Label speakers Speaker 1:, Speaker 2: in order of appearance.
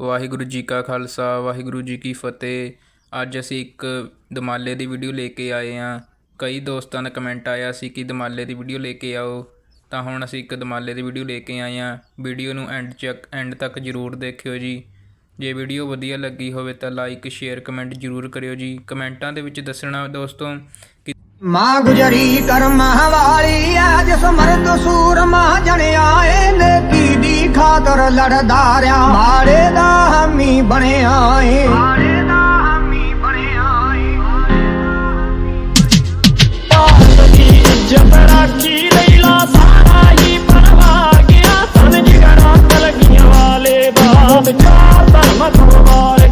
Speaker 1: ਵਾਹਿਗੁਰੂ ਜੀ ਕਾ ਖਾਲਸਾ, ਵਾਹਿਗੁਰੂ ਜੀ ਕੀ ਫਤਿਹ। ਅੱਜ ਅਸੀਂ ਇੱਕ ਦਮਾਲੇ ਦੀ ਵੀਡੀਓ ਲੈ ਕੇ ਆਏ ਹਾਂ। ਕਈ ਦੋਸਤਾਂ ਦਾ ਕਮੈਂਟ ਆਇਆ ਸੀ ਕਿ ਦਮਾਲੇ ਦੀ ਵੀਡੀਓ ਲੈ ਕੇ ਆਓ। ਤਾਂ ਹੁਣ ਅਸੀਂ ਇੱਕ ਦਮਾਲੇ ਦੀ ਵੀਡੀਓ ਲੈ ਕੇ ਆਏ ਹਾਂ। ਵੀਡੀਓ ਨੂੰ ਐਂਡ ਚੱਕ ਐਂਡ ਤੱਕ ਜ਼ਰੂਰ ਦੇਖਿਓ ਜੀ। ਜੇ ਵੀਡੀਓ ਵਧੀਆ ਲੱਗੀ ਹੋਵੇ ਤਾਂ ਲਾਈਕ ਸ਼ੇਅਰ ਕਮੈਂਟ ਜ਼ਰੂਰ ਕਰਿਓ ਜੀ। ਕਮੈਂਟਾਂ ਦੇ ਵਿੱਚ ਦੱਸਣਾ ਦੋਸਤੋ ਕਿ
Speaker 2: ਮਾਂ ਗੁਜਰੀ ਕਰਮਾਂ ਵਾਲੀ ਆ ਜਿਸ ਸੂਰਮਾ ਜਣਿਆ। ਏ ਨੇਕੀ ਦੀ ਖਾਤਰ ਲੜਦਾ ਰਿਆ ਮਾੜੇ ਦਾ
Speaker 3: the top, I'm a